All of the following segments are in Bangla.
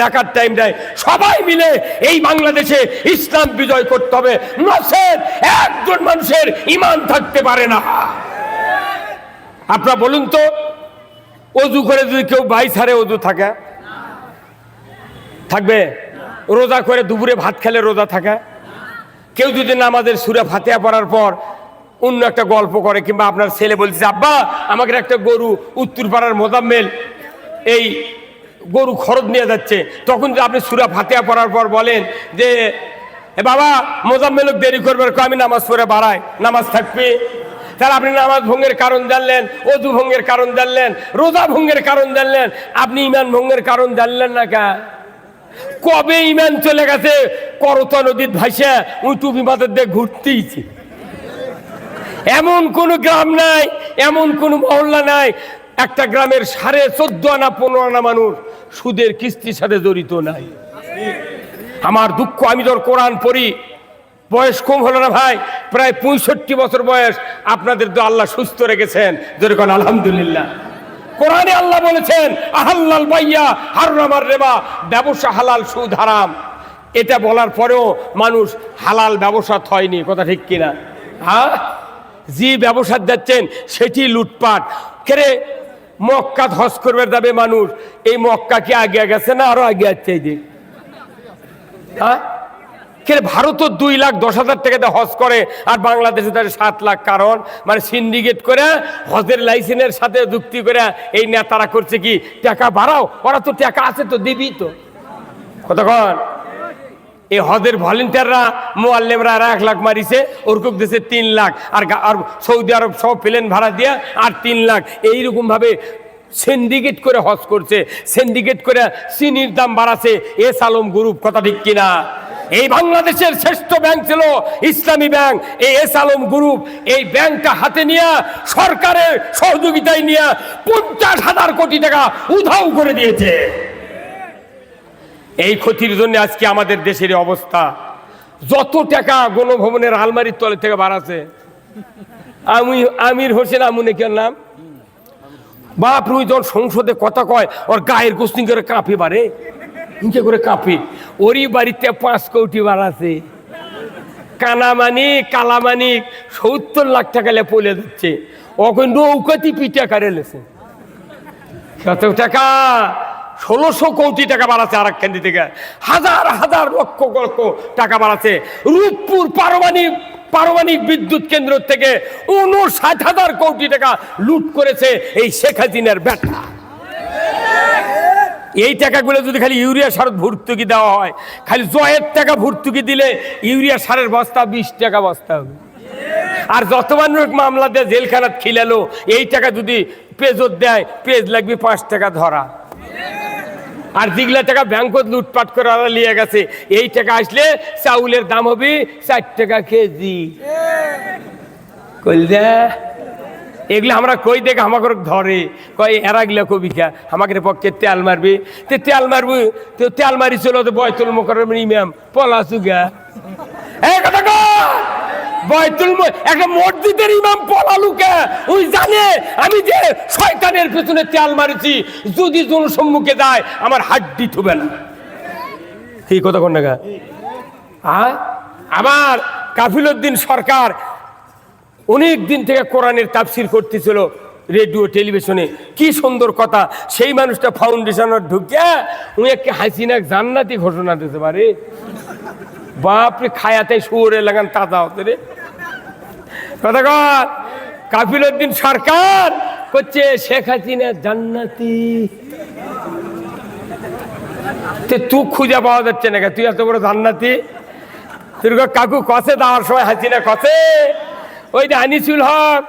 দেখার টাইম দেয়। সবাই মিলে এই বাংলাদেশে ইসলাম বিজয় করতে হবে। নসেদ একজন মানুষের ইমান থাকতে পারে না। আপনারা বলুন তো, অজু করে যদি কেউ বাই ছাড়ে অজু থাকে? থাকবে? রোজা করে দুপুরে ভাত খেলে রোজা থাকে? কেউ যদি নামাজের সুরে ফাতিয়া পড়ার পর অন্য একটা গল্প করে কিংবা আপনার ছেলে বলছে, আব্বা আমাকে একটা গরু উত্তর পাড়ার মোজাম্মেল এই গরু খরচ নিয়ে যাচ্ছে। তখন যদি আপনি সুরা ফাতেহা পড়ার পর বলেন যে, এ বাবা মোজাম্মেলক দেরি করবার আমি নামাজ পড়ে বাড়াই, নামাজ থাকবে? তাহলে আপনি নামাজ ভঙ্গের কারণ জানলেন, অজু ভঙ্গের কারণ জানলেন, রোজা ভঙ্গের কারণ জানলেন। আপনি ইমান ভঙ্গের কারণ জানলেন না কা? কবে ইমান চলে গেছে? করতা নদীর ভাইসা টুপি মাথার দিয়ে ঘুরতেইছে। এমন কোন গ্রাম নাই, এমন কোন মহল্লা নাই। একটা গ্রামের সাড়ে চোদ্দ আনা পনেরো আনা মানুষ সুদের কিস্তির সাথে জড়িত নাই। আমার দুঃখ, আমি তোর কোরআন পড়ি, বয়স কম হলো না ভাই, প্রায় পঁয়ষট্টি বছর বয়স, আপনাদের তো আল্লাহ সুস্থ রেখেছেন। যেরকম আলহামদুলিল্লাহ। কোরআনে আল্লাহ বলেছেন, আহাল্লাল বাইয়া হারামার রেবা, ব্যবসা হালাল, সুদ হারাম। এটা বলার পরেও মানুষ হালাল ব্যবসা হয়নি কথা ঠিক কিনা? হ্যাঁ? যে ব্যবসা যাচ্ছেন সেটি লুটপাট। কেরে মক্কা ধস করবে যাবে মানুষ। এই মক্কা কি আগে গেছে না আরও আগে আছে এই হ্যাঁ? ভারতও দুই লাখ দশ হাজার টাকাতে হজ করে, আর বাংলাদেশে তার সাত লাখ। কারণ মানে সিন্ডিকেট করে, হজের লাইসেন্সের সাথে যুক্তি করে এই নেতারা করছে কি, টাকা বাড়াও, ওরা তো টাকা আছে তো, দিবি তো। কতক্ষণ এই হজের ভলেন্টিয়াররা, মোয়াল্লেমরা এক লাখ মারিছে, ওরকম দেশে তিন লাখ। আর আর সৌদি আরব সব প্লেন ভাড়া দিয়া আর তিন লাখ। এইরকম ভাবে সিন্ডিকেট করে হজ করছে সিন্ডিকেট করে চিনির দাম বাড়াছে। এস আলম গ্রুপ, কথা ঠিক কিনা? এই বাংলাদেশের শ্রেষ্ঠ ব্যাংক ছিল ইসলামী ব্যাংক। এই এস আলম গ্রুপ, এই ব্যাংকটা হাতে নিয়ে সরকারের সহযোগিতায় নিয়ে পঞ্চাশ হাজার কোটি টাকা উধাও করে দিয়েছে। এই ক্ষতির জন্য আজকে আমাদের দেশের অবস্থা। যত টাকা গণভবনের আলমারির তলে থেকে বাড়াছে আমি আমির হোসেন আমুনে কেন নাম? বাপ রুই যখন সংসদে কথা কয়, ওর গায়ের গোস্তিং করে কাঁপে বারে। ইনকে করে কাঁপে। ওরই বাড়িতে পাঁচ কোটি বাড়াছে কানামানিক কালামানিক সত্তর লাখ টাকা পলে দিচ্ছে ওকে নৌকাতি পিঠা কারে লেছে। কত টাকা? ষোলোশো কোটি টাকা বাড়াচ্ছে আর একখান থেকে। হাজার হাজার লক্ষ লক্ষ টাকা বাড়াচ্ছে। রূপপুর পারমাণিক পারমাণিক বিদ্যুৎ কেন্দ্র থেকে উনষাট হাজার কোটি টাকা লুট করেছে এই শেখ হাসিনার ব্যাটা এই টাকাগুলো যদি খালি ইউরিয়া সার ভর্তুকি দেওয়া হয়, খালি জয়ের টাকা ভর্তুকি দিলে ইউরিয়া সারের বস্তা, বিশ টাকা বস্তা হবে। আর যত মানুষ মামলা দিয়ে জেলখানাত খিলালো, এই টাকা যদি পেজত দেয়, পেজ লাগবে পাঁচ টাকা ধরা। আর যেগুলা টাকা ব্যাংকত লুটপাট করে ওরা গেছে, এই টাকা আসলে চাউলের দাম হবে ষাট টাকা কেজি। এগুলো আমরা কই দেখ আমাকে ধরে? কয়, এরা গিলা কবিকা আমাকে পক্ষে তেল মারবি। তে তেল মারবি, তো তেল মারি চলো তো বয়তুল মোকর ইমাম পলাসুগা এই কথা। বয়তুল একটা মসজিদের ইমাম পলালুকে ওই জানে, আমি যে শয়তানের পেছনে তেল মারিছি, যদি জনসম্মুখে যায়, আমার হাড্ডি থুবে না। এই কথা কোন হ্যাঁ আমার কাফিলুদ্দিন সরকার অনেক দিন থেকে কোরআনের তাফসির করতেছিল রেডিও, টেলিভিশনে। কি সুন্দর কথা, সেই মানুষটা ফাউন্ডেশনের ঢুকে উনি একটা হাসিনা জান্নাতি ঘোষণা দিতে পারে বাপরে, খায়াতে শুয়োরে লাগান তাজা হতে রে। কথা কর। কাফিলুদ্দিন সরকার করছে শেখ হাসিনা জান্নাতি। তে তুই খুঁজে পাওয়া যাচ্ছে না তুই এত বড় জান্নাতি। তোর কাকু কষে দেওয়ার সময় হাসিনা কষে ওই যে আনিসুল হক,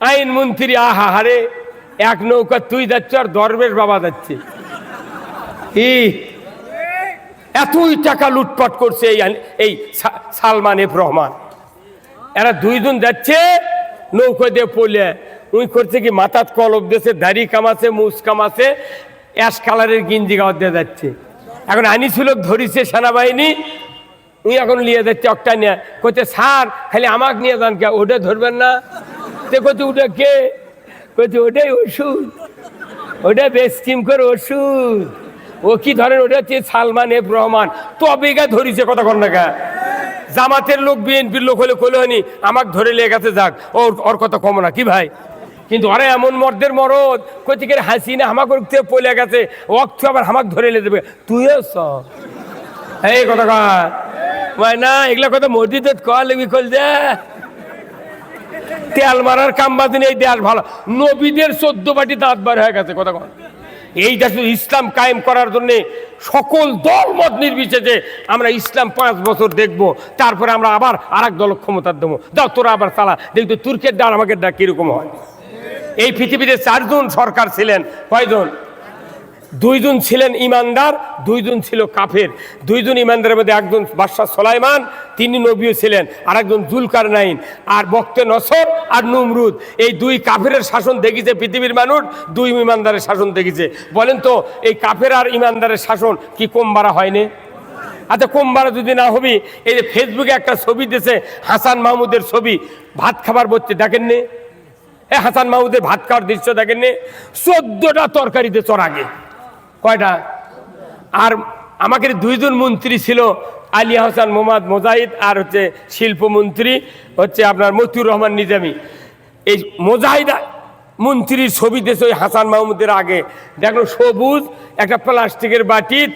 আইন মন্ত্রী, আহা হারে। এক নৌকা তুই যাচ্ছ আর দরবেশ বাবা যাচ্ছে। এতই টাকা লুটপাট করছে এই এই সালমান এফ রহমান। এরা দুইজন যাচ্ছে, নৌকো দিয়ে পড়লে। উই করছে কি, মাথাত কলব দিয়েছে, দাড়ি কামাছে মুস কামাছে, অ্যাশ কালারের গিঞ্জি গাওয়া দিয়ে যাচ্ছে। এখন আনিছিল ধরিছে সেনাবাহিনী উই এখন নিয়ে যাচ্ছে একটা নিয়ে কইতে স্যার, খালি আমাকে নিয়ে যান কে, ওটা ধরবেন না। তে কইতে ওটা কে? কইতে ওটাই ওষুধ, ওটা বেশ স্কিম করে ওষুধ। ও কি ধরেন, ওটা হচ্ছে সালমান এফ রহমান। তবে গা ধরিছে, কথা গা জামাতের লোক, বিএনপির লোক হলে কলে হয়নি, আমাকে ধরে লেগে গেছে যাক। ওর ওর কথা কম না, কি ভাই? কিন্তু আরে এমন মর্দের মরদ কতিকের হাসি না হামা করতে পলে গেছে অক্ত আবার হামাক ধরে লে দেবে তুইও এই কথা কয়। না, এগুলা কথা মসজিদে কল লিখবি কল যে তেল মারার কাম বাদিন এই দেশ ভালো। নবীদের চোদ্দ বাটি দাঁত বার হয়ে গেছে, কথা কয়। এইটা দেশে ইসলাম কায়েম করার জন্যে সকল দল মত নির্বিশেষে আমরা ইসলাম পাঁচ বছর দেখব, তারপরে আমরা আবার আর এক দল ক্ষমতার দেবো। দাও তোরা আবার চালা। দেখবি তুর্কের ডাল আমাকে ডাক, কীরকম হয়। এই পৃথিবীতে চারজন সরকার ছিলেন, কয়জন? দুইজন ছিলেন ইমানদার, দুইজন ছিল কাফের। দুইজন ইমানদারের মধ্যে একজন বাদশাহ সোলাইমান, তিনি নবীও ছিলেন আর একজন জুলকার নাইন আর বক্তে নসর আর নুমরুদ। এই দুই কাফের শাসন দেখিছে পৃথিবীর মানুষ, দুই ইমানদারের শাসন দেখিছে। বলেন তো, এই কাফের আর ইমানদারের শাসন কি কম বাড়া হয়নি? আচ্ছা কম বাড়া যদি না হবি, এই যে ফেসবুকে একটা ছবি দিয়েছে, হাসান মাহমুদের ছবি, ভাত খাবার বলতে দেখেননি? এ হাসান মাহমুদের ভাত খাওয়ার দৃশ্য দেখেননি? চোদ্দটা তরকারিতে চর আগে। কয়টা? আর আমাকে দুইজন মন্ত্রী ছিল আলী হাসান, মোহাম্মদ মোজাহিদ আর হচ্ছে শিল্পমন্ত্রী হচ্ছে আপনার মতিউর রহমান নিজামি। এই মোজাহিদ মন্ত্রীর ছবি দেশে ওই হাসান মাহমুদের আগে। দেখো সবুজ, একটা প্লাস্টিকের বাটির,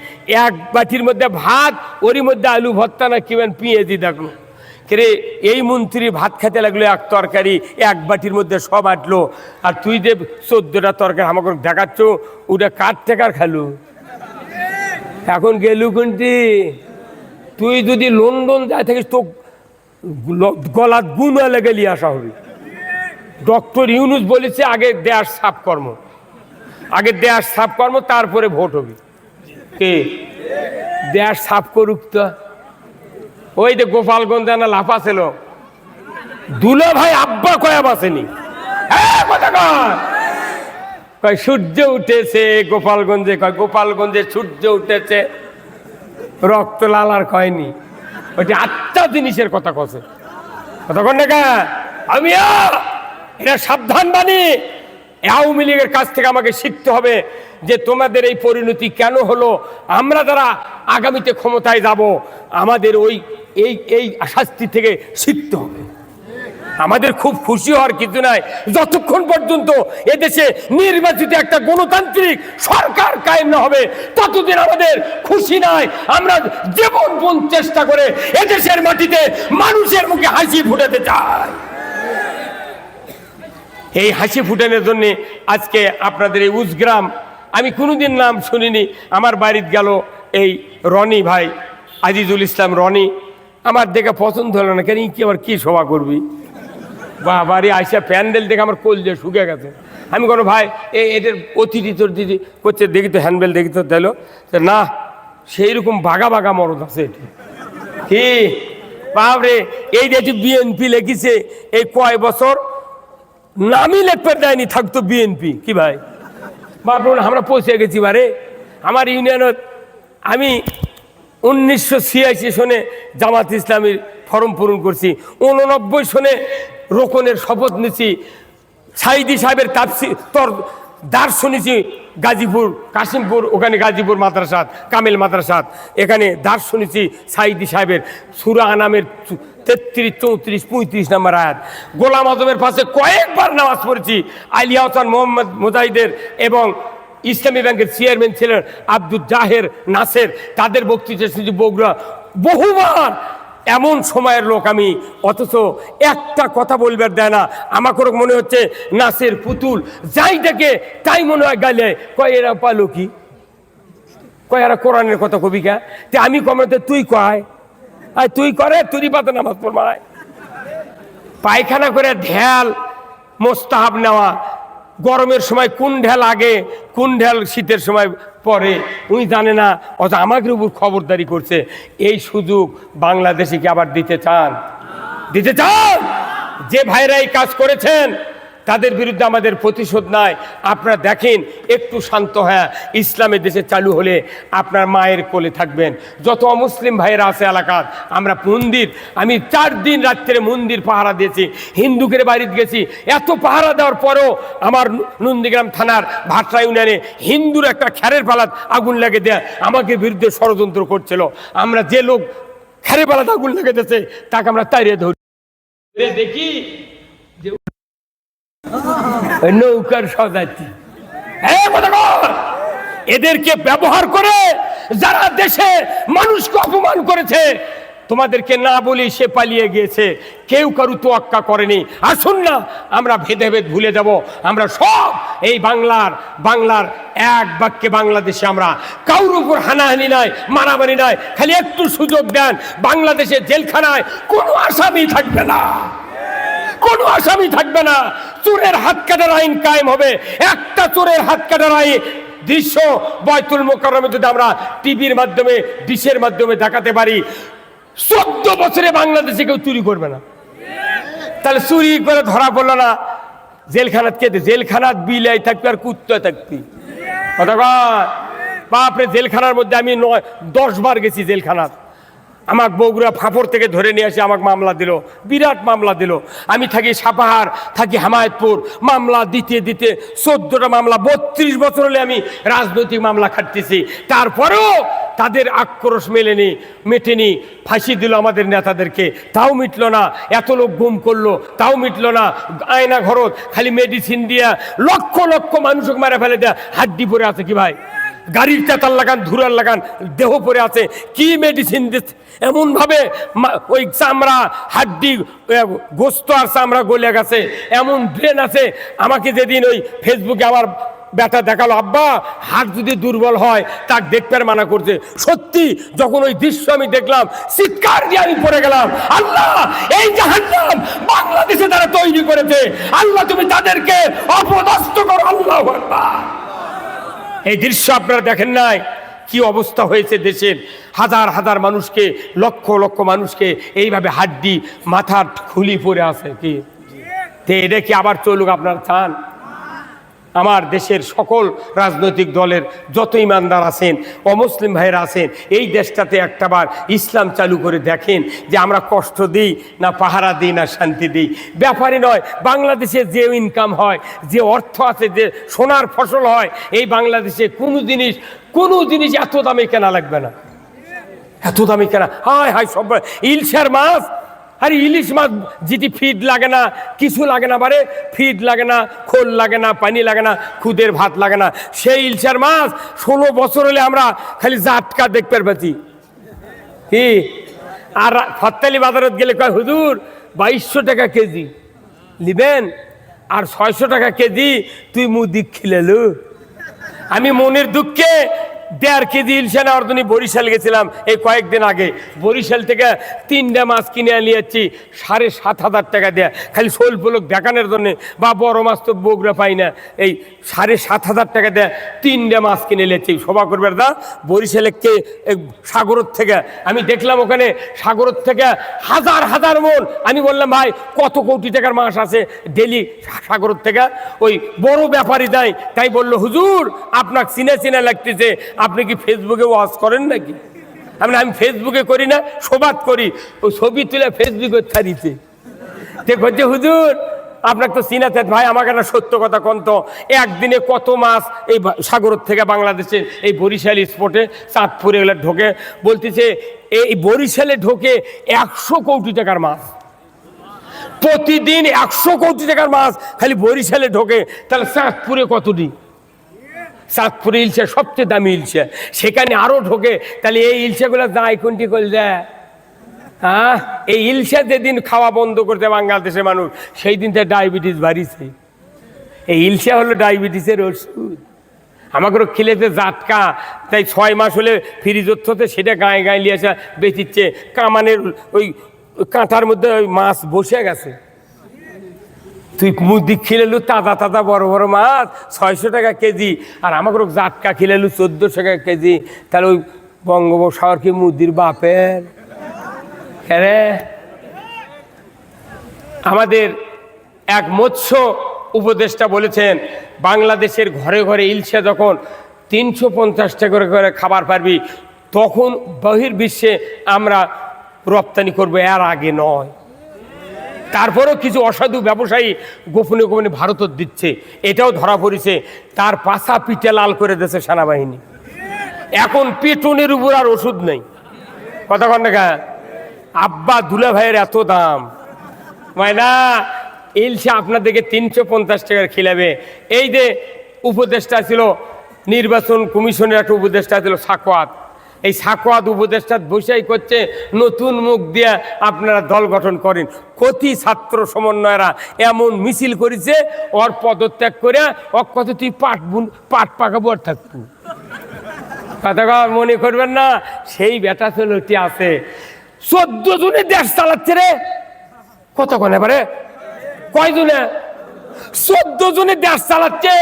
এক বাটির মধ্যে ভাত, ওরই মধ্যে আলু ভর্তা না কিমান পেঁয়াজি দেখল। রে, এই মন্ত্রী ভাত খেতে লাগল এক তরকারি, এক বাটির মধ্যে সব আটলো। আর তুই যে চোদ্দটা তরকারি আমাকে দেখাচ্ছ, ওটা কার টেকার খালু? এখন গেলু কোনটি? তুই যদি লন্ডন যায় থাকিস তো গলাত গুণ হলে গেলি আসা হবে ডক্টর ইউনুস বলেছে, আগে দেশ সাফ কর্ম। আগে দেয়ার সাফ কর্ম, তারপরে ভোট হবে। কে? দেয়ার সাফ করুক তো। ওই যে গোপালগঞ্জে না লাফা ছিল। দুলো ভাই আব্বা কয়া বাসেনি? কয়। সূর্য উঠেছে গোপালগঞ্জে। কয়, গোপালগঞ্জে সূর্য উঠেছে। রক্ত লাল আর কয়নি। ওইটি আচ্ছা জিনিসের কথা কছে। কতক্ষণ দেখা আমি এটা সাবধান বাণী। আওয়ামী লীগের কাছ থেকে আমাকে শিখতে হবে যে তোমাদের এই পরিণতি কেন হলো? আমরা যারা আগামীতে ক্ষমতায় যাব, আমাদের ওই এই এই শাস্তি থেকে শিখতে হবে। আমাদের খুব খুশি হওয়ার কিছু নাই। যতক্ষণ পর্যন্ত এদেশে নির্বাচিত একটা গণতান্ত্রিক সরকার কায়েম না হবে, ততদিন আমাদের খুশি নাই। আমরা জীবন বোন চেষ্টা করে এদেশের মাটিতে মানুষের মুখে হাসি ফুটাতে চাই। এই হাসি ফুটানোর জন্য আজকে আপনাদের এই উজগ্রাম, আমি কোনোদিন নাম শুনিনি। আমার বাড়িতে গেল এই রনি ভাই, আজিজুল ইসলাম রনি। আমার দেখে পছন্দ হলো না, কেন কি আবার কি শোভা করবি? বা বাড়ি আইসা প্যান্ডেল দেখে আমার কোল দিয়ে শুকে গেছে। আমি কোনো ভাই, এ, এদের অতিথি তোর দিদি করছে, দেখি তো হ্যান্ডবেল, দেখি তো দিল। না সেই রকম বাঘা বাঘা মরদ আছে এটি। কি? বাবরে এই যেটি বিএনপি লেগেছে, এই কয় বছর নামই লেখতে দেয়নি, থাকতো বিএনপি। কি ভাই? বাপরে আমরা পৌঁছে গেছি, বারে। আমার ইউনিয়নত আমি উনিশশো ছিয়াশি সনে জামাত ইসলামীর ফর্ম পূরণ করছি। উননব্বই সনে রোকনের শপথ নিছি। সাইদি সাহেবের তাপসি তর দার শুনেছি গাজীপুর, কাশিমপুর, ওখানে গাজীপুর মাদ্রাসাত, কামেল মাদ্রাসাত। এখানে দার শুনেছি সাইদি সাহেবের। সুরা আনামের চু- তেত্রিশ, চৌত্রিশ, পঁয়ত্রিশ নম্বর আয়াত। গোলাম আজমের পাশে কয়েকবার নামাজ পড়েছি। আলিয়া হাসান মোহাম্মদ মুজাহিদের এবং ইসলামী ব্যাংকের চেয়ারম্যান ছিলেন আব্দুল জাহের নাসের। তাদের বক্তৃতা শুধু বগুড়া। বহুবার এমন সময়ের লোক আমি, অথচ একটা কথা বলবার দেয় না। আমাকে মনে হচ্ছে, নাসের পুতুল, যাই দেখে তাই মনে হয় গালে, কয় এরা পালো কি? কয় এরা কোরআনের কথা কবি কা? তে আমি কমাতে তুই কয়? আর তুই করে, তুই পাতে নামাজ পড়বায় পায়খানা করে ঢেল মোস্তাহাব নেওয়া গরমের সময় কোন ঢেল আগে, কোন ঢেল শীতের সময় পরে, উনি জানে না। অত আমাকে উপর খবরদারি করছে। এই সুযোগ বাংলাদেশে কি আবার দিতে চান। দিতে চান? যে ভাইরা এই কাজ করেছেন তাদের বিরুদ্ধে আমাদের প্রতিশোধ নাই। আপনারা দেখেন, একটু শান্ত হ্যাঁ ইসলামের দেশে চালু হলে আপনার মায়ের কোলে থাকবেন। যত অমুসলিম ভাইয়েরা আছে এলাকার, আমরা মন্দির, আমি চার দিন রাত্রে মন্দির পাহারা দিয়েছি, হিন্দুকের বাড়িতে গেছি। এত পাহারা দেওয়ার পরেও আমার নন্দীগ্রাম থানার ভাটরা ইউনিয়নে হিন্দুর একটা খ্যারের পালাত আগুন লাগে দেয়া আমাকে বিরুদ্ধে ষড়যন্ত্র করছিল। আমরা যে লোক খ্যারের পালাত আগুন লেগে দিয়েছে, তাকে আমরা তাড়িয়ে ধরি। দেখি যে নৌকার সজাতি। এদেরকে ব্যবহার করে যারা দেশে মানুষকে অপমান করেছে, তোমাদেরকে না বলি সে পালিয়ে গিয়েছে। কেউ কারু তোয়াক্কা করেনি। আসুন না, আমরা ভেদে ভেদ ভুলে যাব। আমরা সব এই বাংলার বাংলার এক বাক্যে বাংলাদেশে আমরা। কারোর উপর হানাহানি নাই, মারামারি নাই, খালি একটু সুযোগ দেন। বাংলাদেশের জেলখানায় কোনো আসামি থাকবে না। কোনো আসামি থাকবে না। চোরের হাত কাটার আইন কায়েম হবে। একটা চোরের হাত কাটার আইন। দৃশ্য বয়তুল মোকারমে যদি আমরা টিভির মাধ্যমে, ডিশের মাধ্যমে দেখাতে পারি, চোদ্দ বছরে বাংলাদেশে কেউ চুরি করবে না। তাহলে চুরি করে ধরা পড়ল না। জেলখানাত কে? দে? জেলখানাত বিলাই থাকবে আর কুত্তায় থাকবি। কথা? বাপরে, জেলখানার মধ্যে আমি নয়, দশ বার গেছি জেলখানাত। আমাকে বগুড়া ফাপড় থেকে ধরে নিয়ে এসে আমাকে মামলা দিল। বিরাট মামলা দিল। আমি থাকি সাপাহার, থাকি হামায়তপুর। মামলা দিতে দিতে চোদ্দটা মামলা, বত্রিশ বছর হলে আমি রাজনৈতিক মামলা খাটতেছি। তারপরেও তাদের আক্রোশ মেলেনি, মেটেনি, ফাঁসি দিল আমাদের নেতাদেরকে। তাও মিটলো না, এত লোক গুম করল, তাও মিটলো না। আয়না ঘরত, খালি মেডিসিন দিয়া লক্ষ লক্ষ মানুষকে মারা ফেলে দেয়া। হাড্ডি পরে আছে কি ভাই? গাড়ির তেতাল লাগান, ধুরার লাগান, দেহ পরে আছে। কি মেডিসিন দিচ্ছে এমনভাবে ওই চামড়া, হাড্ডি গোস্ত আর চামড়া গলে গেছে। এমন ব্রেন আছে। আমাকে যেদিন ওই ফেসবুকে আমার বেটা দেখাল, আব্বা হাত যদি দুর্বল হয়, তাক দেখতে মানা করছে। সত্যি, যখন ওই দৃশ্য আমি দেখলাম, চিৎকার দিয়ে আমি পড়ে গেলাম, আল্লাহ, এই জাহান্নাম বাংলাদেশে তারা তৈরি করেছে। আল্লাহ, তুমি তাদেরকে অপদস্থ করো, আল্লাহ আকবার। এই দৃশ্য আপনারা দেখেন নাই? কি অবস্থা হয়েছে দেশের হাজার হাজার মানুষকে, লক্ষ লক্ষ মানুষকে এইভাবে হাড্ডি, মাথার খুলি পরে আছে কি? এটা কি আবার চলুক আপনারা চান? আমার দেশের সকল রাজনৈতিক দলের যত ইমানদার আছেন অমুসলিম ভাইয়েরা আছেন, এই দেশটাতে একটাবার ইসলাম চালু করে দেখেন যে আমরা কষ্ট দিই না পাহারা দিই না শান্তি দিই। ব্যাপারই নয়, বাংলাদেশে যে ইনকাম হয়, যে অর্থ আছে, যে সোনার ফসল হয়, এই বাংলাদেশে কোনো জিনিস কোনো জিনিস এত দামে কেনা লাগবে না। এত দামি কেনা, হায় হায় সব ইলশার মাছ আরে ইলিশ মাছ যেটি ফিড লাগে না, কিছু লাগে না বারে ফিড লাগে না, খোল লাগে না, পানি লাগে না, খুদের ভাত লাগে না। সেই ইলশার মাছ ষোলো বছর হলে আমরা খালি জাটকা দেখতে পাচ্ছি কি? আর ফত্তালি বাজারত গেলে কয়, হুজুর, বাইশশো টাকা কেজি। নিবেন আর ছয়শো টাকা কেজি তুই মুদিক খিলেলু। আমি মনের দুঃখে দেড় কেজি ইলশা নেওয়ার বরিশাল গেছিলাম এই কয়েকদিন আগে। বরিশাল থেকে তিনটা মাছ কিনে আনিয়েছি সাড়ে সাত হাজার টাকা দেয়া। খালি শোল পোলক দেখানোর জন্যে বা বড় মাছ তো বগুড়া পাই না। এই সাড়ে সাত হাজার টাকা দেয়া তিনটা মাছ কিনে নিয়েছি সভা করবে দা বরিশালে কে সাগরত থেকে? আমি দেখলাম ওখানে সাগরত থেকে হাজার হাজার মন। আমি বললাম, ভাই, কত কোটি টাকার মাছ আছে ডেলি সাগরত থেকে? ওই বড় ব্যাপারী দেয় তাই বলল, হুজুর, আপনাকে চিনে চিনে লাগতেছে। আপনি কি ফেসবুকে ওয়াজ করেন নাকি? আমি বললাম, আমি ফেসবুকে করি না সোবাদ করি। ওই ছবি তুলে ফেসবুকে ছাড়িতে দেখো যে হুজুর আপনাকে তো চিনাতে ভাই আমাকে একটা সত্য কথা কন্ত একদিনে কত মাছ এই সাগর থেকে বাংলাদেশের এই বরিশাল স্পটে চাঁদপুরে এগুলো ঢোকে? বলতেছে এই বরিশালে ঢোকে একশো কোটি টাকার মাছ। প্রতিদিন একশো কোটি টাকার মাছ খালি বরিশালে ঢোকে। তাহলে চাঁদপুরে কতটি চাঁদপুরে ইলশা, সবচেয়ে দামি ইলশা। সেখানে আরও ঢোকে, তাহলে এই ইলশাগুলো দায় কোনটি করে দেয় হ্যাঁ? এই ইলশা যেদিন খাওয়া বন্ধ করতে বাংলাদেশের মানুষ সেই দিন তার ডায়াবেটিস বাড়িছে। এই ইলশা হলো ডায়াবেটিসের ওষুধ। আমাকে খিলেতে জাটকা তাই ছয় মাস হলে ফ্রিজত হতে সেটা গায়ে গায়ে নিয়ে আসা বেচিচ্ছে। কামানের ওই কাঁটার মধ্যে ওই মাছ বসে গেছে। তুই মুদি খিলেলু তাজা তাজা বড় বড় মাছ, ছয়শো টাকা কেজি। আর আমাকে জাটকা খিলেলু চোদ্দোশো টাকা কেজি। তাহলে ওই বঙ্গোপসাগর কি মুদির বাপের? হ্যাঁ? আমাদের এক মৎস্য উপদেষ্টা বলেছেন, বাংলাদেশের ঘরে ঘরে ইলশা যখন তিনশো পঞ্চাশ টাকা করে করে খাবার পারবি, তখন বহির্বিশ্বে আমরা রপ্তানি করব, এর আগে নয়। তারপরেও কিছু অসাধু ব্যবসায়ী গোপনে গোপনে ভারতত দিচ্ছে। এটাও ধরা পড়েছে। তার পাশা পিঠে লাল করে দিয়েছে সেনাবাহিনী। এখন পেটনের উপর আর ওষুধ নেই। কথা কন না আব্বা দুলা ভাইয়ের এত দাম। মায়না ইলশা আপনাদেরকে তিনশো পঞ্চাশ টাকার খিলাবে। এই যে উপদেষ্টা ছিল, নির্বাচন কমিশনের একটা উপদেষ্টা ছিল সাকোয়াত। এই সাকোয়াত উপদেষ্টা বসেই করছে, নতুন মুখ দিয়ে আপনারা দল গঠন করেন। কতি ছাত্র সমন্বয়রা এমন মিছিল করেছে, ওর পদত্যাগ করে ও কত তুই পাট বুন পাট পাকাবো আর থাকব। কথা মনে করবেন না, সেই বেটা ছেলেটি আছে। চোদ্দ জনে দেশ চালাচ্ছে রে। কতক্ষণ এবারে? কয়জনে চোদ্দ জনে দেশ চালাচ্ছে,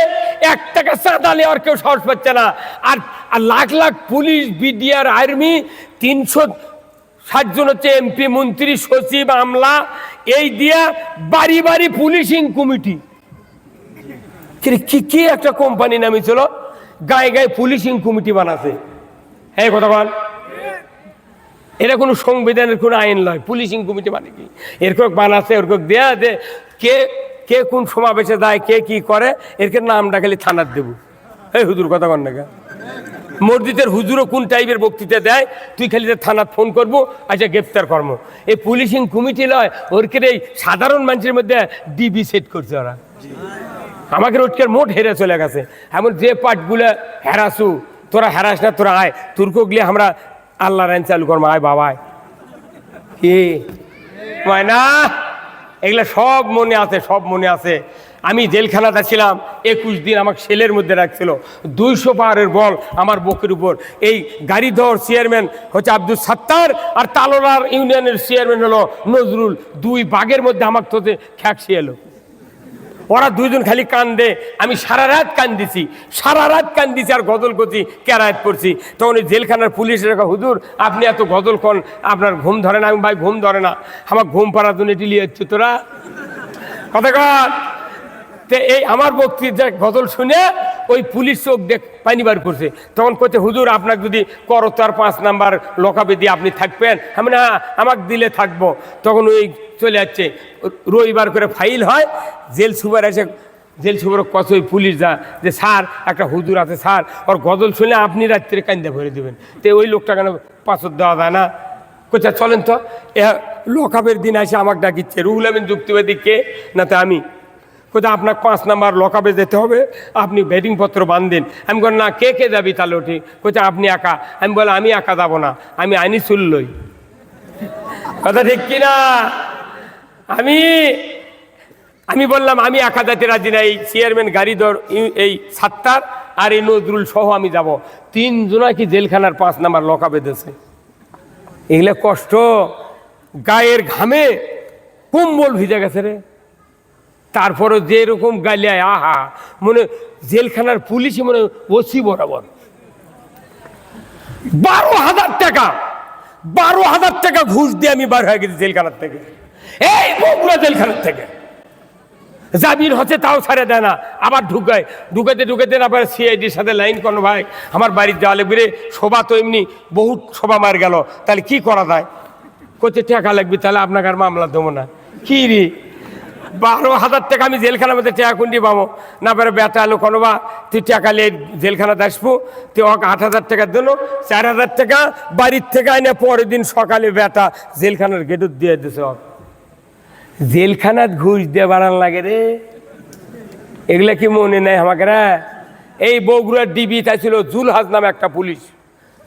এক টাকা চাঁদা নেওয়ার কেউ সাহস পাচ্ছে না। আর আর lakh lakh police, BDR, army, তিনশো ষাট জন হচ্ছে এমপি, মন্ত্রী, সচিব, আমলা, এই দিয়া বাড়ি বাড়ি পুলিশিং কমিটি। কি- কি একটা কোম্পানি নামিয়েছিল গায়ে গায়ে পুলিশিং কমিটি বানাছে। হ্যাঁ কথা বল। এটা কোনো সংবিধানের কোনো আইন নয়। পুলিশিং কমিটি মানে কি? এরকম বানাচ্ছে ওরকম দেয়া যে কে কে কোন সমাবেশে যায়, কে কি করে এরকম নামটা খালি থানার দেবো। এই হুজুর কথা কন না? মসজিদের হুজুরও কোন টাইপের বক্তৃতা দেয়? তুই খালি থানার ফোন করব আচ্ছা গ্রেপ্তার কর্ম এই পুলিশিং কমিটি নয় ওরকে এই সাধারণ মানুষের মধ্যে ডিবি সেট করছে ওরা। আমাকে রোজকার মোট হেরে চলে গেছে। এমন যে পাটগুলো হেরাসু, তোরা হেরাস না, তোরা আয়। তুর্ক গিয়ে আমরা আল্লাহ রান চালু করব, আয় বাবায় কি? ময়না? এগুলো সব মনে আছে, সব মনে আছে। আমি জেলখানাতে ছিলাম, একুশ দিন আমাকে সেলের মধ্যে রাখছিল। দুইশো পাহাড়ের বল আমার বুকের উপর। এই গাড়ি ধর চেয়ারম্যান হচ্ছে আব্দুল সাত্তার, আর তালোলার ইউনিয়নের চেয়ারম্যান হলো নজরুল। দুই বাঘের মধ্যে আমার তোতে খ্যাকসি এলো। ওরা দুইজন খালি কান্দে। আমি সারা রাত কান্দিছি, সারা রাত কান্দিছি আর গজল করছি ক্যারায়াত করছি। তখন ওই জেলখানার পুলিশের একটা হুজুর, আপনি এত গজল কন, আপনার ঘুম ধরে না? আমি, ভাই, ঘুম ধরে না। আমার ঘুম পাড়ার জন্য টিলিয়ে তোরা? কথা কর তে এই আমার বক্তৃতা গজল শুনে ওই পুলিশ চোখ দেখ পানি বার করছে। তখন করছে হুজুর আপনাকে যদি করতার পাঁচ নাম্বার লকাবে দিয়ে আপনি থাকবেন, আমি না, আমাকে দিলে থাকব। তখন ওই চলে যাচ্ছে। রবিবার করে ফাইল হয়, জেল সুপার এসে, জেল সুপার কত ওই পুলিশ যা, যে স্যার, একটা হুজুর আছে স্যার, ওর গজল শুনে আপনি রাত্রে কান্দা ভরে দেবেন। তো ওই লোকটা কেন পাঁচর দেওয়া যায় না? কোথা চলেন তো। এ লকআপের দিন আসে আমাকে ডাকিচ্ছে, রুহুল আমিন যুক্তিবাদী কে? না তো আমি। কোথায় আপনার পাঁচ নাম্বার লকআপে যেতে হবে, আপনি ব্যাটিং পত্র বান্ধেন আমি বললাম, না, কে কে যাবি তাহলে ওটি কোথায় আপনি একা। আমি বললাম, আমি একা যাব না, আমি আইনি শুনলই কথা ঠিক কিনা আমি আমি বললাম, আমি একা যাতে রাজি না, এই চেয়ারম্যান গাড়ি ধর ই- এই সাত্তার আর এই নজরুল সহ আমি যাব। তিনজনা কি জেলখানার পাঁচ নাম্বার লকআপে দিয়েছে। এগুলো কষ্ট, গায়ের ঘামে কুম্বল ভিজে গেছে রে। তারপরে যেরকম গালিয়ায়, আহা, মনে জেলখানার পুলিশই মনে ওসি বরাবর। বারো হাজার টাকা, বারো হাজার টাকা ঘুষ দিয়ে আমি বার হয়ে গেছি জেলখানার থেকে। এই বগুড়া জেলখানার থেকে। জামিন হচ্ছে তাও ছাড়ে দেয় না। আবার ঢুকায়। ঢুকাতে ঢুকাতে আবার সিআইডির সাথে লাইন কোনো ভাই। আমার বাড়ির যাওয়া লাগবে রে শোভা তো এমনি বহুত শোভা মার গেল। তাহলে কি করা যায়? কোথায় টাকা লাগবে, তাহলে আপনাকে আর মামলা দেবো না। কি রে? বারো হাজার টাকা আমি জেলখানার মধ্যে টাকা কুন্ডি পাবো। না পারে বেটা এলো কোনো বা তুই টাকা নিয়ে জেলখানাতে আসব তুই ওকে আট হাজার টাকা দিল চার হাজার টাকা বাড়ির থেকে আইনে পরের দিন সকালে বেটা জেলখানার গেটত দিয়ে দিছে ওকে। জেলখানাত ঘুষ দিয়ে বাড়ান লাগে রে। এগুলা কি মনে নেয় আমাকে রে? এই বগুড়ার ডিবি তাই ছিল জুলহাজ নামে একটা পুলিশ।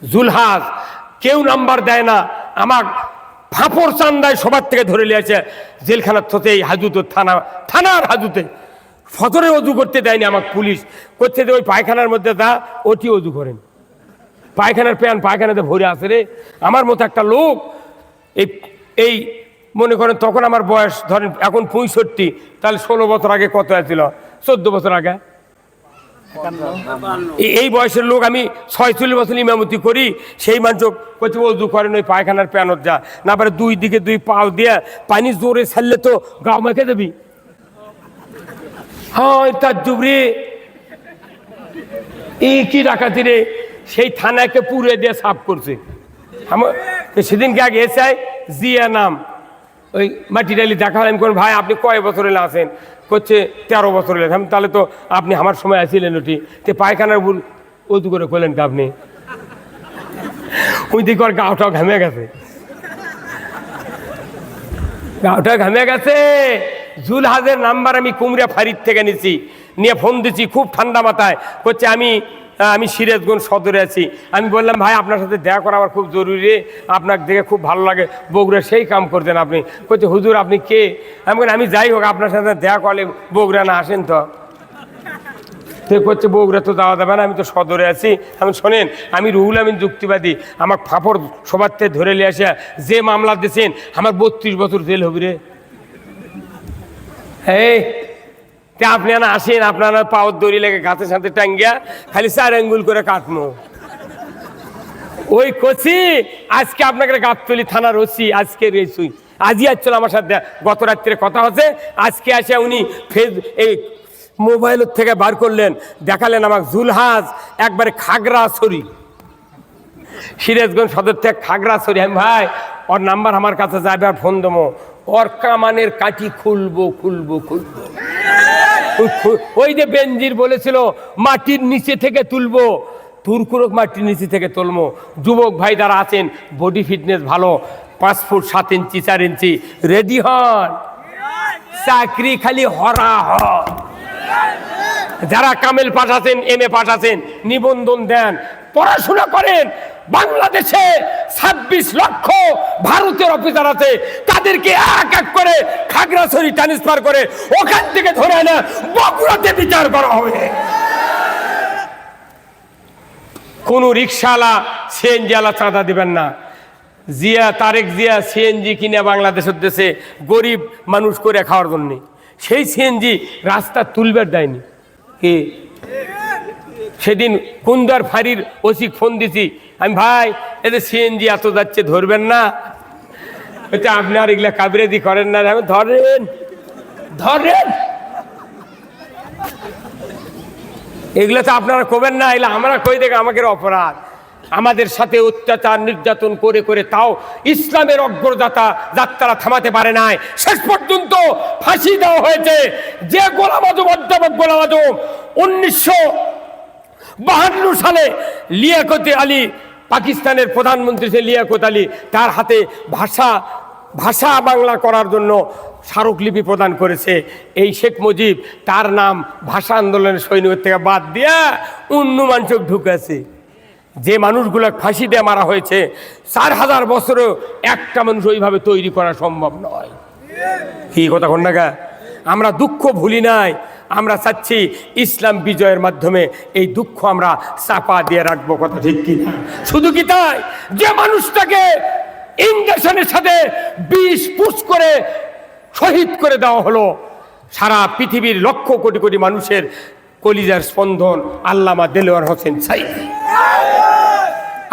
জুলহাজ, কেউ নাম্বার দেয় না। আমার ফাঁপড় চান্দায় সবার থেকে ধরে নিয়েছে জেলখানার থতে এই হাজুতো, থানা, থানার হাজুতে। ফজরে অজু করতে দেয়নি আমার পুলিশ। করতে ওই পায়খানার মধ্যে দা ওটি অজু করেন। পায়খানার প্যান পায়খানাতে ভরে আসে রে। আমার মতো একটা লোক, এই এই, মনে করেন তখন আমার বয়স ধরেন এখন পঁয়ষট্টি, তাহলে ষোলো বছর আগে কত আছিল? চোদ্দ বছর আগে? এই- বয়সের লোক আমি ছয়চল্লিশ বছর ইমামতি করি সেই মানুষ কত উজু করেন ওই পায়খানার প্যানত যা। না পারে দুই দিকে দুই পাও দিয়ে পানি জোরে ছাড়লে তো গাও মেখে দেবি। হ্যাঁ তার জুবরি এই কি ডাকাতি রে? সেই থানাকে পুড়ে দিয়ে সাফ করছে। সেদিনকে আগে এসে জিয়া নাম। ওই মাটি ডালি দেখা হলো, আমি কোন ভাই আপনি কয় বছর আসেন করছে তেরো বছর এলে আমি তাহলে তো আপনি আমার সময় আসিলেন ওটি তে পায়খানার ভুল উদু করে কইলেন তো আপনি? ওই দিকে গাওটাও ঘামে গেছে। গাওটা ঘামে গেছে। জুলহাজের নাম্বার আমি কুমড়া ফারিদ থেকে নিছি। নিয়ে ফোন দিছি, খুব ঠান্ডা মাথায়। করছে আমি আমি সিরাজগঞ্জ সদরে আছি। আমি বললাম, ভাই, আপনার সাথে দেখা করা আমার খুব জরুরি। রে। আপনাকে দেখে খুব ভালো লাগে। বগুড়া সেই কাম করতেন আপনি। করছে হুজুর, আপনি কে? আমি আমি যাই হোক, আপনার সাথে দেখা করলে বগুড়া না আসেন তো? করছে বগুড়া তো যাওয়া যাবে না, আমি তো সদরে আছি। আমি শোনেন, আমি রুহুল আমিন যুক্তিবাদী। আমার ফাপড় সবার থেকে ধরে নিয়ে আসে যে মামলা দিয়েছেন আমার বত্রিশ বছর জেল হবে রে। এই তে আপনি না আসেন, আপনারা পাওয়ার দড়ি লেগে গাছের সাথে টাঙ্গিয়া খালি চার আঙ্গুল করে কাটমো। ওই কচি, আজকে আপনাকে গাবতলি থানার ওসি, আজকে রেসুই। আজই আসছিল আমার সাথে, গত রাত্রে কথা হচ্ছে, আজকে আসে উনি ফেস, এই মোবাইলের থেকে বার করলেন, দেখালেন আমার জুলহাজ, একবারে খাগড়াছড়ি। সিরাজগঞ্জ সদর থেকে খাগড়াছড়ি, আমি ভাই, ওর নাম্বার আমার কাছে যাবে, আর ফোন দেবো। ওর কামানের কাঠি খুলবো খুলবো খুলবো। ওই যে বেঞ্জির বলেছিল, মাটির নিচে থেকে তুলবো। তুরকুরক মাটির নিচে থেকে তুলবো। যুবক ভাই যারা আছেন বডি ফিটনেস ভালো, পাঁচ ফুট সাত ইঞ্চি, চার ইঞ্চি রেডি হন। চাকরি খালি হরা হন। যারা কামেল পাঠাচ্ছেন এম এ পাঠাচ্ছেন নিবন্ধন দেন, পড়াশোনা করেন। বাংলাদেশে ছাব্বিশ লক্ষ ভারতের অফিসার আছে। তাদেরকে এক এক করে খাগড়াছড়ি ট্রান্সফার করে ওখান থেকে ধরে এনে বগুড়াতে বিচার করা হবে। কোন রিক্সাওয়ালা সিএনজি আলা চাঁদা দিবেন না। জিয়া, তারেক জিয়া সিএনজি কিনে বাংলাদেশের দেশে গরিব মানুষ করে খাওয়ার জন্যে। সেই সিএনজি রাস্তা তুলবার দেয়নি। কে? সেদিন কুন্দর ফাঁড়ির ওসি ফোন দিছি আমি, ভাই এদের সিএনজি এত যাচ্ছে, ধরবেন না। এটা আপনি আর এগুলা কাবিরেদি করেন না আমি, ধরেন ধরেন। এগুলো তো আপনারা কবেন না, এগুলো আমরা কই দেখে, আমাদের অপরাধ। আমাদের সাথে অত্যাচার, নির্যাতন করে করে তাও ইসলামের অগ্রদাতা যাত্রা থামাতে পারে নাই। শেষ পর্যন্ত ফাঁসি দেওয়া হয়েছে। যে গোলাম আজম, অধ্যাপক গোলাম আজম, উনিশশো বাহান্ন সালে লিয়াকতে আলী পাকিস্তানের প্রধানমন্ত্রী সে লিয়াকত আলী, তার হাতে ভাষা ভাষা বাংলা করার জন্য স্মারকলিপি প্রদান করেছে এই শেখ মুজিব। তার নাম ভাষা আন্দোলনের সৈনিকের থেকে বাদ দিয়া অন্য মানুষ ঢুকেছে যে মানুষগুলো ফাঁসি দিয়ে মারা হয়েছে, চার হাজার বছরেও একটা মানুষ ওইভাবে তৈরি করা সম্ভব নয়। কি কথা কন্যাকা আমরা দুঃখ ভুলি নাই। আমরা চাচ্ছি ইসলাম বিজয়ের মাধ্যমে এই দুঃখ আমরা চাপা দিয়ে রাখব, কথা ঠিক কিনা? শুধু কি তাই? যে মানুষটাকে ইঞ্জেকশনের সাথে বিষ পুষ করে শহীদ করে দেওয়া হলো, সারা পৃথিবীর লক্ষ কোটি কোটি মানুষের কলিজার স্পন্দন আল্লামা দেলোয়ার হোসেন সাইদি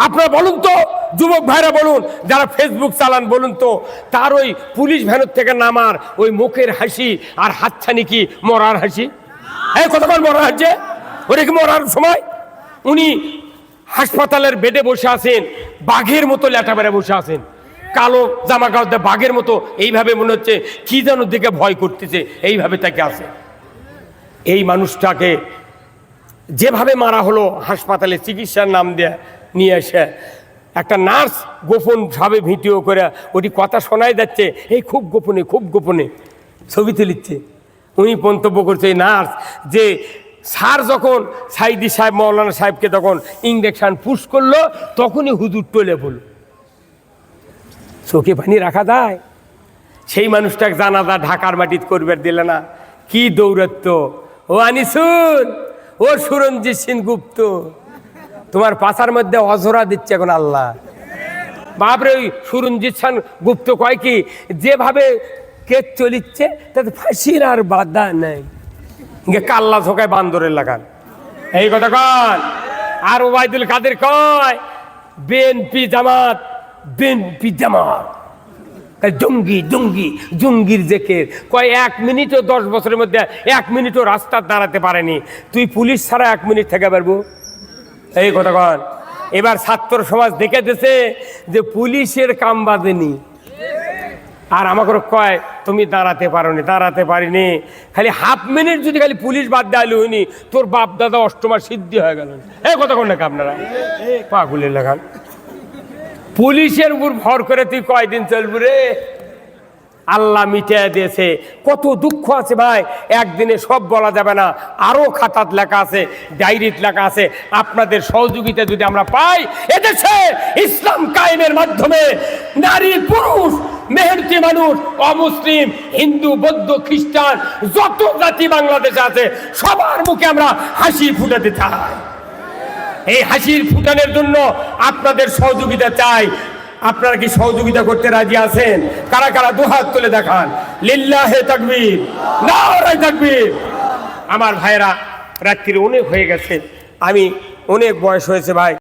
আপনারা বলুন তো, যুবক ভাইরা বলুন, যারা ফেসবুক চালান, বলুন তো, তার ওই পুলিশ ভ্যানের থেকে নামার ওই মুখের হাসি আর হাতছানি কি মরার হাসি? হ্যাঁ কতক্ষণ মরার হাসছে? ওটা কি মরার সময়? উনি হাসপাতালের বেডে বসে আছেন, বাঘের মতো ল্যাটা বেড়ে বসে আছেন। কালো জামা কাপড় বাঘের মতো, এইভাবে মনে হচ্ছে কি যেন দিকে ভয় করতেছে, এইভাবে তাকে আছে। এই মানুষটাকে যেভাবে মারা হলো হাসপাতালে চিকিৎসার নাম দিয়ে নিয়ে এসে একটা নার্স গোপন ভাবে ভিডিও করে ওটি কথা শোনাই যাচ্ছে। এই খুব গোপনে খুব গোপনে ছবি তুলিচ্ছে। উনি মন্তব্য করছে এই নার্স যে স্যার যখন সাইদি সাহেব, মৌলানা সাহেবকে তখন ইঞ্জেকশন পুশ করল, তখনই হুজুর টলে বলল চোখে পানি রাখা যায়। সেই মানুষটাকে জানাজা ঢাকার মাটিত করবার দিলে না। কি দৌরত্ব। ও আনিসুন ও সুরঞ্জিৎ সিং গুপ্ত তোমার পাশার মধ্যে অজরা দিচ্ছে এখন আল্লাহ। বাপরে, ওই সুরঞ্জিৎ সিং গুপ্ত কয় কি, যেভাবে কেক চলিচ্ছে, তাতে ফাঁসির আর বাধা নেই। কাল্লা ঝোঁকায় বান্দরের লাগান। এই কথা কন। আর ওবায়দুল কাদের কয়, বিএনপি জামাত বিএনপি জামাত। জঙ্গি জঙ্গি, জঙ্গির জেকের কয় এক মিনিটও দশ বছরের মধ্যে এক মিনিটও রাস্তা দাঁড়াতে পারেনি। তুই পুলিশ ছাড়া এক মিনিট থেকে পারব এই কথা কন। এবার ছাত্র সমাজ দেখে দিছে যে পুলিশের কাম বাঁধেনি আর আমাকে কয়, তুমি দাঁড়াতে পারোনি, দাঁড়াতে পারিনি। খালি হাফ মিনিট যদি খালি পুলিশ বাদ দেওয়া হইনি তোর বাপ দাদা অষ্টমার সিদ্ধি হয়ে গেল এই কথা কোন নাকি আপনারা? পাগুলের লাগান পুলিশের উপর ভর করে তুই কয়দিন চলবি রে? আল্লাহ মিটিয়ে দিয়েছে। কত দুঃখ আছে ভাই, একদিনে সব বলা যাবে না। আরও খাতাত লেখা আছে, ডায়েরিত লেখা আছে। আপনাদের সহযোগিতা যদি আমরা পাই, এদেশে ইসলাম কায়েমের মাধ্যমে নারী, পুরুষ, মেহনতি মানুষ, অমুসলিম, হিন্দু, বৌদ্ধ, খ্রিস্টান, যত জাতি বাংলাদেশে আছে, সবার মুখে আমরা হাসি ফুটাতে চাই। এই হাসির ফুটানোর জন্য আপনাদের সহযোগিতা চাই। আপনারা কি সহযোগিতা করতে রাজি আছেন? কারা কারা দুহাত তুলে দেখান? লিল্লাহে তাকবীর, নারায় তাকবীর। আমার ভাইরা রাত্রি অনেক হয়ে গেছে। আমি অনেক বয়স হয়েছে ভাই।